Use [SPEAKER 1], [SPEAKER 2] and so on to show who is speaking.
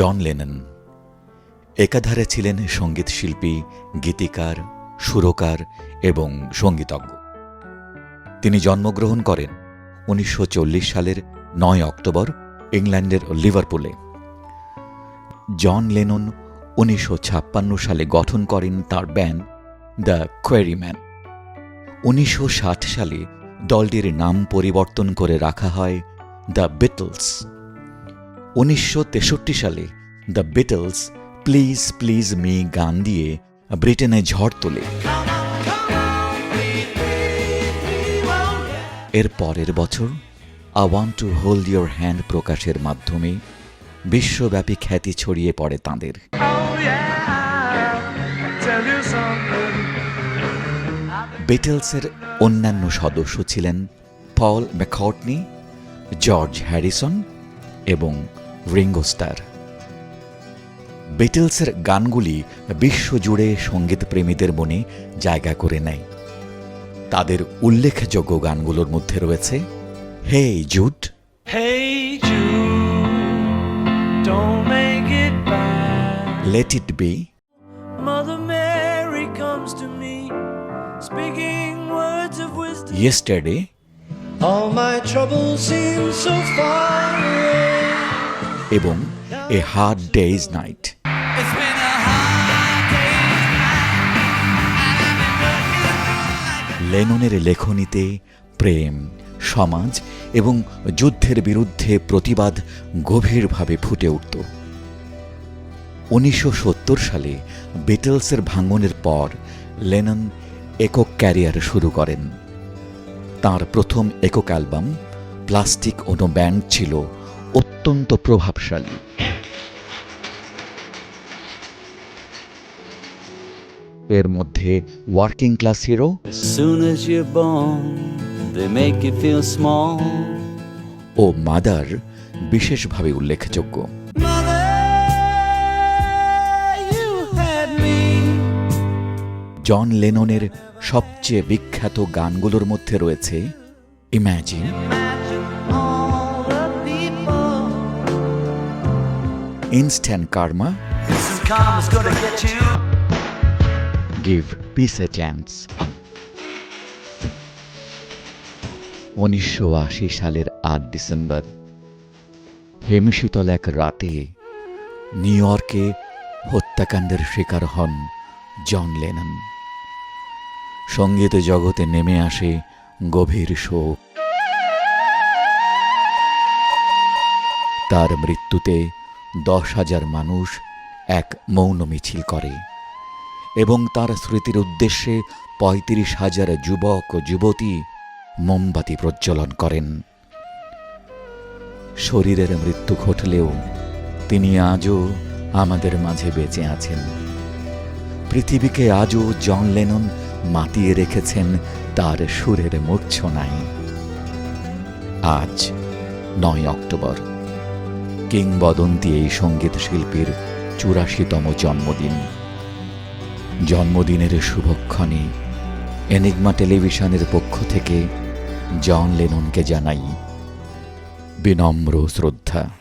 [SPEAKER 1] John Lennon. একাধারে ছিলেন সংগীত শিল্পী গীতিকার, সুরকার এবং সঙ্গীতজ্ঞ। তিনি জন্মগ্রহণ করেন উনিশশো চল্লিশ সালের নয় অক্টোবর ইংল্যান্ডের লিভারপুলে। জন লেনন উনিশশো ছাপ্পান্ন সালে গঠন করেন তার ব্যান্ড দ্য কোয়েরিম্যান উনিশশো সালে দলটির নাম পরিবর্তন করে রাখা হয় দ্য বিটলস। উনিশশো তেষট্টি সালে the Beatles please please me গান দিয়ে ব্রিটেনে ঝড় তোলে। এর পরের বছর I want to hold your hand প্রকাশের মাধ্যমে বিশ্বব্যাপী খ্যাতি ছড়িয়ে পড়ে তাঁদের। বিটলসের অন্যান্য সদস্য ছিলেন পল ম্যাকর্টনি জর্জ হ্যারিসন এবং রিঙ্গোস্টার বিটলসের গানগুলি বিশ্বজুড়ে সংগীত সঙ্গীতপ্রেমীদের মনে জায়গা করে নেয়। তাদের উল্লেখযোগ্য গানগুলোর মধ্যে রয়েছে hey
[SPEAKER 2] Jude
[SPEAKER 1] let it be Yesterday,
[SPEAKER 2] all my troubles seem so far away.
[SPEAKER 1] এবং এ হার্ড ডেইজ নাইট. লেননের লেখনীতে প্রেম সমাজ এবং যুদ্ধের বিরুদ্ধে প্রতিবাদ গভীরভাবে ফুটে উঠত। উনিশশো সত্তর সালে বিটলসের ভাঙনের পর লেনন একক ক্যারিয়ার শুরু করেন। তার প্রথম একক অ্যালবাম প্লাস্টিক অনু ব্যান্ড ছিল অত্যন্ত প্রভাবশালী এর মধ্যে ওয়ার্কিং ক্লাস হিরো. ও মাদার বিশেষভাবে উল্লেখযোগ্য. জন লেননের সবচেয়ে বিখ্যাত গানগুলোর মধ্যে রয়েছে imagine instant karma. Give peace a chance উনিশশো আশি সালের আট ডিসেম্বর, হেমশীতল এক রাতে নিউ ইয়র্কে হত্যাকাণ্ডের শিকার হন জন লেনন। সংগীত জগতে নেমে আসে গভীর শোক। তার মৃত্যুতে দশ হাজার মানুষ এক মৌন মিছিল করে এবং তার স্মৃতির উদ্দেশ্যে পঁয়ত্রিশ হাজার যুবক ও যুবতী মোমবাতি প্রজ্বলন করেন। শরীরের মৃত্যু ঘটলেও তিনি আজও আমাদের মাঝে বেঁচে আছেন। পৃথিবীকে আজও জন লেনন মাতিয়ে রেখেছেন তার সুরের মূর্ছনায়। আজ নয় অক্টোবর। কিংবদন্তি এই সংগীত শিল্পীর চুরাশিতম জন্মদিন। জন্মদিনের শুভক্ষণে এনিগমা টেলিভিশনের পক্ষ থেকে জন লেননকে জানাই বিনম্র শ্রদ্ধা।